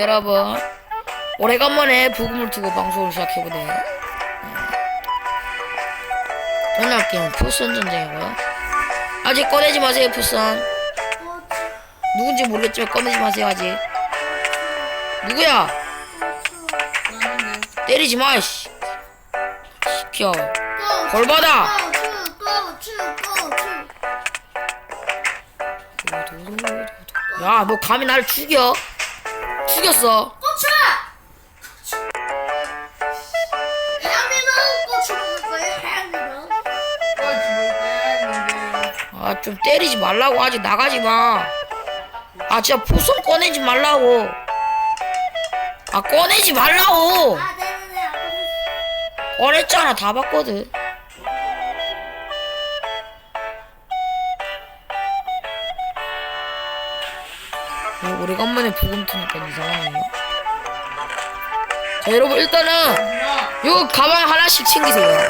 여러분 오래간만에 부금을 두고 방송을 시작해보네요 오늘 할 게임은 푸선 전쟁이고요. 아직 꺼내지 마세요 푸선 누군지 모르겠지만 꺼내지 마세요 아직. 누구야? 때리지 마 씨. 시켜. 벌 받아. 야너 감히 나를 죽여 죽였어 고추! 해양면은 고추 먹을 거예요, 해양면은. 아좀 때리지 말라고 아직 나가지 마. 아 진짜 포선 꺼내지 말라고. 아 꺼내지 말라고. 아, 네네네. 알겠습니다. 꺼냈잖아 다 봤거든. 오래간만에 부금 트니까 이상하네요. 자 여러분 일단은 요 가방 하나씩 챙기세요.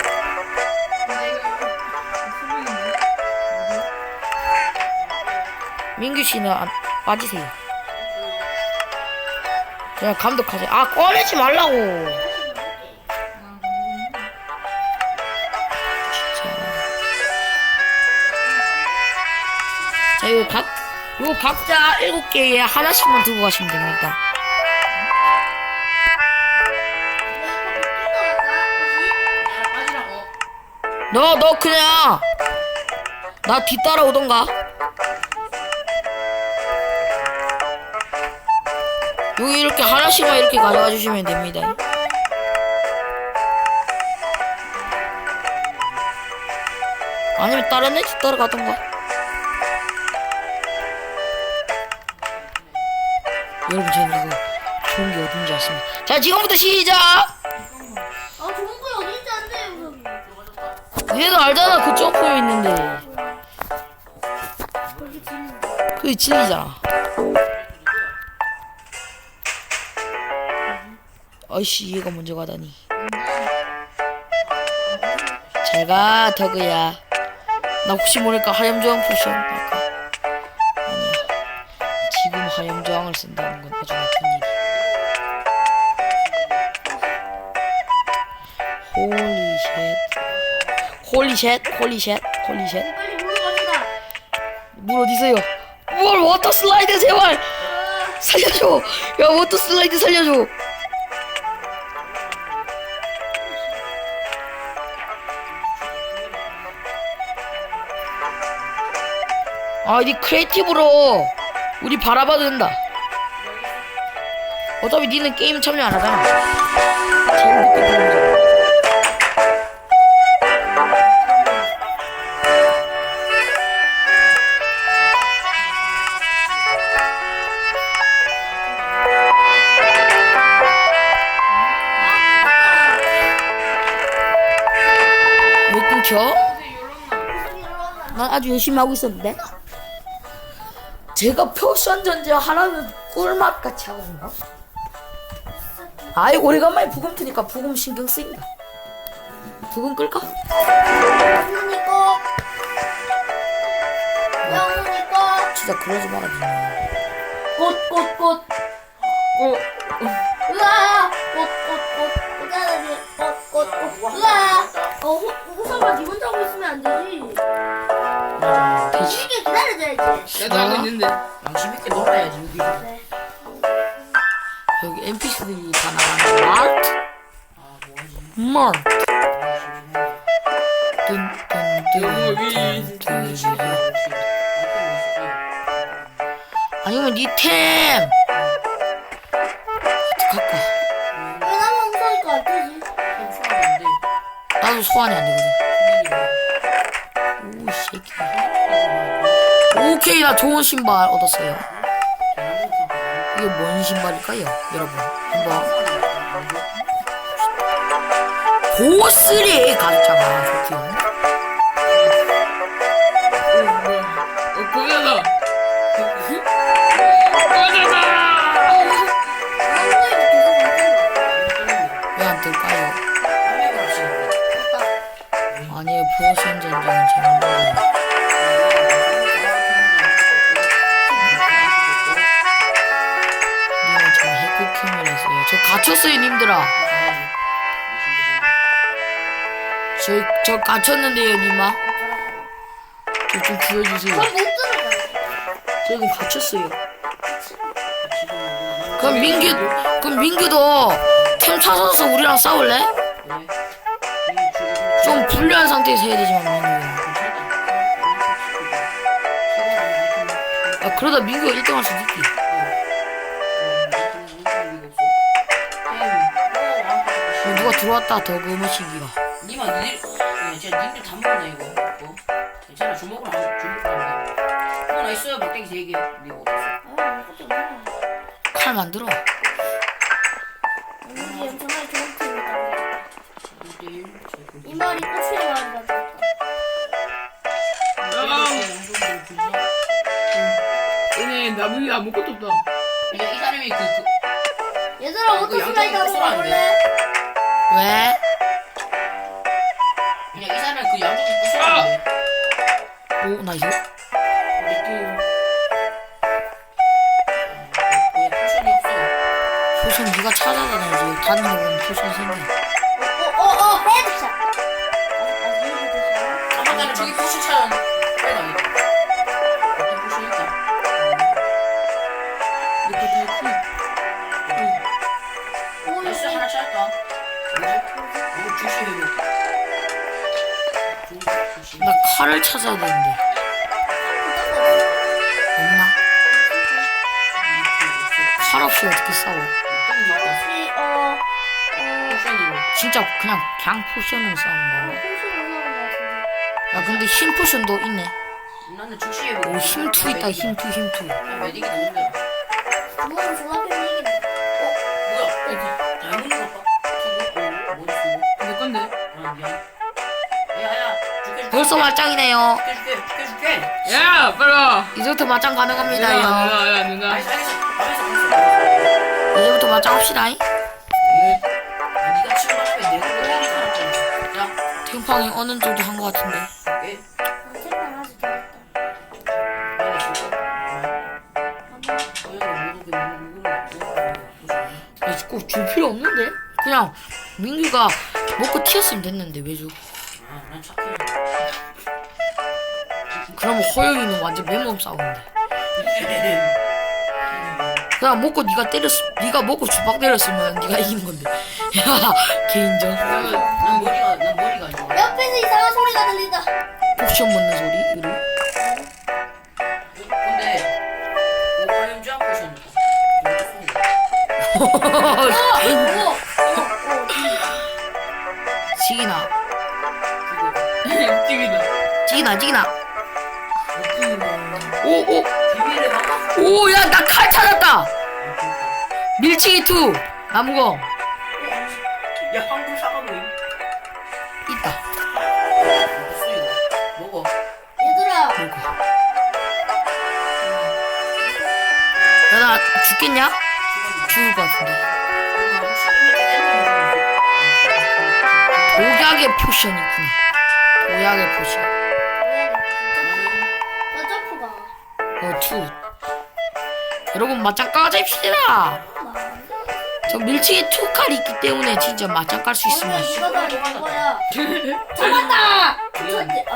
민규 씨는 안, 빠지세요. 그냥 감독하세요. 아 꺼내지 말라고. 진짜. 자, 요 각, 요 각자 일곱 개에 하나씩만 들고 가시면 됩니다. 너, 너 그냥 나 뒤따라 오던가. 여기 이렇게 하나씩만 이렇게 가져가 주시면 됩니다. 아니면 다른 애 뒤따라 가던가. 여러분 저는 이거 좋은 게 어딘지 아십니까? 자 지금부터 시작! 아, 좋은 거 돼요, 그럼. 얘도 알잖아 그 점프에 있는데 거기. 그게 진리잖아 아이씨 얘가 먼저 가다니 잘 가 더그야 나 혹시 모르니까 하염저항 포션 하염저항을 쓴다는 건 아주 나쁜 일이야 홀리쉣 홀리쉣 홀리쉣 홀리쉣. 물 어디서요? 뭘 워터 슬라이드 제발! 살려줘! 야 워터 슬라이드 살려줘! 아니 크리에이티브로 우리 바라봐도 된다 어차피 니는 게임 참여 안 하잖아 재밌게. 왜 끊겨? 난 아주 열심히 하고 있었는데. 제가 표선 전쟁 하나는 꿀맛 같이 하고 있나? 아이 오래간만에 부금 트니까 부금 신경 쓰인다. 부금 끌까? 영훈이 거. 영훈이 거. 진짜 그러지 마라 니네. 꽃꽃 꽃. 나도 하고 있는데. 양심 있게 놀아야지 여기서. 네. 여기 NPC들이 다 나가는 마트. 마트. 아니면 니템 어떡할까 왜 나만 호성이가 안 되지? 나도 소환이 안 되거든 오케이 나 좋은 신발 얻었어요. 이게 뭔 신발일까요 여러분? 한번. 보스리 가졌잖아 좋게요 저 갇혔어요, 님들아. 저, 저 갇혔는데요, 님아. 저 좀 구해주세요. 들어가요. 저 여기 갇혔어요. 그럼 민규, 그럼 민규도 템 찾아서 우리랑 싸울래? 좀 불리한 상태에서 해야 되지만, 민규. 아, 그러다 민규가 1등 할 수도 있지. 어, 누가 들어왔다, 더 그머시기가. 니마 니, 야, 진짜 님들 다 먹었네 이거. 어? 괜찮아 주먹으로 안 주먹으로 안 돼. 어 나이스 막대기 세 개. 니가 어딨어? 아, 깜짝 놀랐네. 칼 만들어. 우리 엄청나게 좋은 팀이다. 일대일, 제곱. 이 말이 말이다. 얘네 나무 위에 아무것도 없다. 이 사람이 그, 그 얘들아, 이거 어떤 양쪽 슬라이드 한번 가볼래? 왜? 그냥 이 사람이 그 양쪽이 부숴야 돼. 오, 나 이거? 이렇게. 왜 쿠션이 없어? 포션 네가 찾아다녀야지. 다른 데 보면 포션 생겨. 나 칼을 찾아야 되는데. 없나? 칼 없이 어떻게 싸워? 혹시, 어. 진짜 그냥 그냥 포션으로 싸우는 어, 거야. 야 근데 힘 포션도 있네. 나는 회복. 오 힘투 있다 힘투 힘투. 메딕이 너무 힘들어. 주먹은 졸 벌써 맞짱이네요. 줄게 줄게 줄게 줄게. 야, 빨리 와. 이제부터 맞짱 야, 가능합니다요. 누나, 야, 누나. 알겠어 알겠어. 알겠어 알겠어. 이제부터 맞짱 합시다. 잉? 아 네가 내. 야, 탱팡이 어느 정도 한 것 같은데. 예. 책방 아직 더 있다. 내가 줄까? 어여가 모두 그 누구를 야, 꼭줄 필요 없는데? 그냥 민규가 먹고 튀었으면 됐는데 왜 줘? 아난 착해. 그러면 호영이는 완전 맨몸 싸우는데. 그냥 먹고 네가 때렸, 네가 먹고 주박 때렸으면 네가 이긴 건데. 야 개인전. 난 머리가 난 머리가 안 좋아. 옆에서 이상한 소리가 들린다. 포션 먹는 소리. 근데. 어, 어, 어, 지기나, 찍이다. 지기나, 지기나. 오, 오. 오, 야, 나 칼 찾았다. 밀치기 2 나무공 야 황금 사과 모임. 있다. 먹어. 얘들아. 야, 나 죽겠냐? 죽을 것 같은데. 독약의 포션 있구나. 독약의 포션. 어, 투. 여러분, 맞짱 까집시다. 저 밀치기 투 칼이 있기 때문에 진짜 맞짱 깔 수 있으면. 오늘 이거 다 이런 거야. 잡았다. 저한테 아.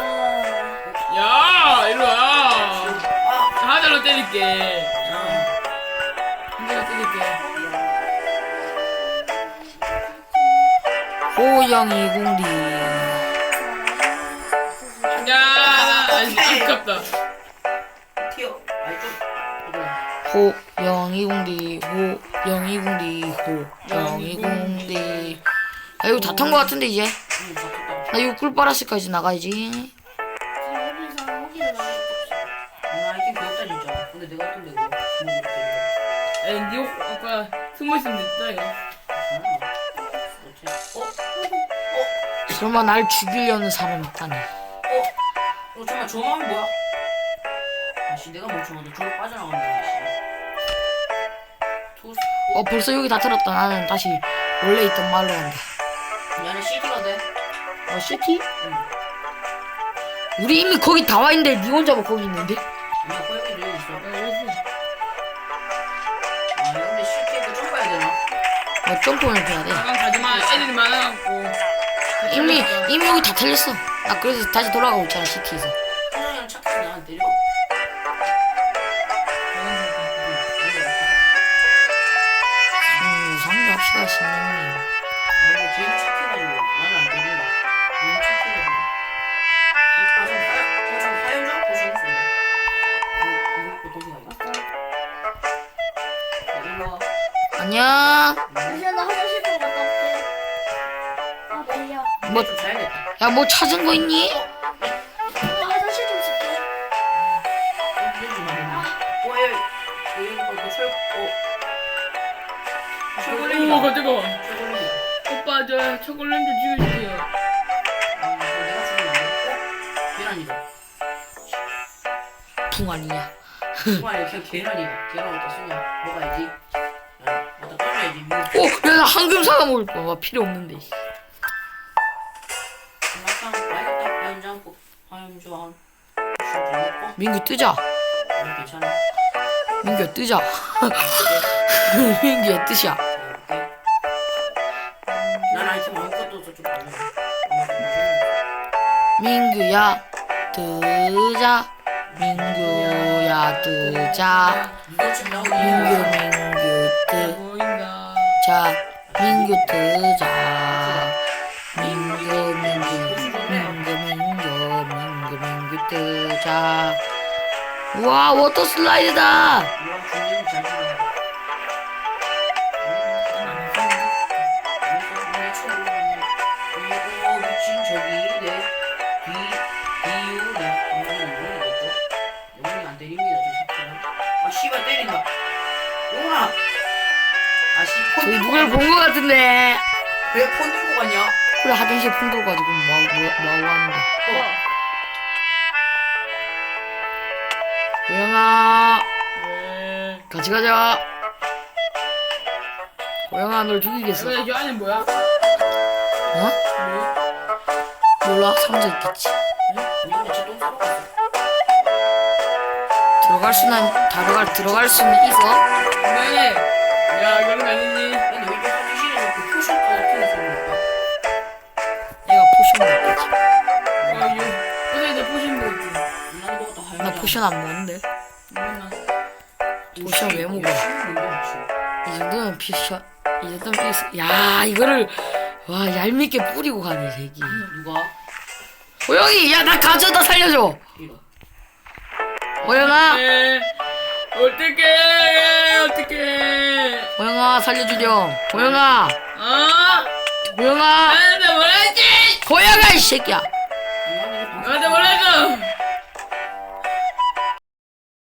야, 일로 와. 하자로 때릴게. 때릴게. 호영이 공디. 야, 아, 아깝다. 호 영이 공디. 호 영이 공디. 호 영이 공디. 아, 이거 다 탄 거 같은데, 이제. 나 이거 꿀 빨았을까지 나가야지. 아니, 니. 어? 설마 날 죽이려는 사람 있다니. 어? 어 잠깐 저 마음이 뭐야? 아씨 내가 멍청하다 저로 빠져나간다 씨. 어, 벌써 여기 다 들었다. 나는 다시 원래 있던 말로 간다. 미안해 시티가 돼? 어, 시티? 우리 이미 거기 다 와 있는데 니 혼자 뭐 거기 있는데? 아니야 호영이도 여기 있어 아, 알았어. 아 근데 시티에 그 점프해야 어, 점프를 해야 돼. 잠깐 가지마. 애들이 많아갖고. 이미, 이미 여기 다 틀렸어. 나 그래서 다시 돌아가고 있잖아, 시티에서. 안녕. 잠시만 나 화장실 좀 갔다 올게. 아 배야. 뭐, 좀 자야겠다. 야, 뭐 찾은 거 있니? 나 화장실 좀 쓸게. 이러지 마. 어, 그 철, 어. 오. 가져가. 철골렘이다. 오빠, 저 초콜릿 좀 찍어줄게요. 음, 이거 내가 주면 안 돼? 어? 계란이다. 붕 아니냐. 정말 그냥 계란이야. 계란 어디다 쓰냐? 먹어야지. 오, 야, 나 황금 사과 먹을 거야. 와, 필요 없는데. 먹고. 민규 뜨자. 민규야, 뜨자. 민규야, 뜨자. 민규야, 뜨자. 민규야, 뜨자. 민규, 민규, 뜨. 자, 민규 뜨자. 민규, 민규, 민규, 민규, 민규, 민규 뜨자. 와, 워터 슬라이드다. 아, 때린다. 영웅아! 아, 씨, 폰 저기 들고 누굴 갔냐? 본것 같은데. 왜폰 들고 갔냐? 그래, 화장실 폰 들고 가지고 뭐, 뭐, 뭐 하고 하는데. 고영아, 네. 같이 가자. 고영아, 널 죽이겠어. 그래, 저 안에 뭐야? 어? 뭐? 몰라, 상자 있겠지. 이거 진짜 똥 싸러 갔어. 들어갈 수는, 들어갈, 들어갈 수는 있어. 네. 포션 안 먹는데. 포션 왜 먹어? 이 정도면 피션, 이 정도면 있어. 야, 이거를, 와, 얄밉게 뿌리고 가네, 새끼. 누가? 고영이, 야, 나 가져다 살려줘. 네. 어떡해. 어떡해. 고영아, 살려주렴. 고영아, 아! 고영아, 나한테 뭐라지? 고영아, 이 새끼야. 나한테 뭐라고?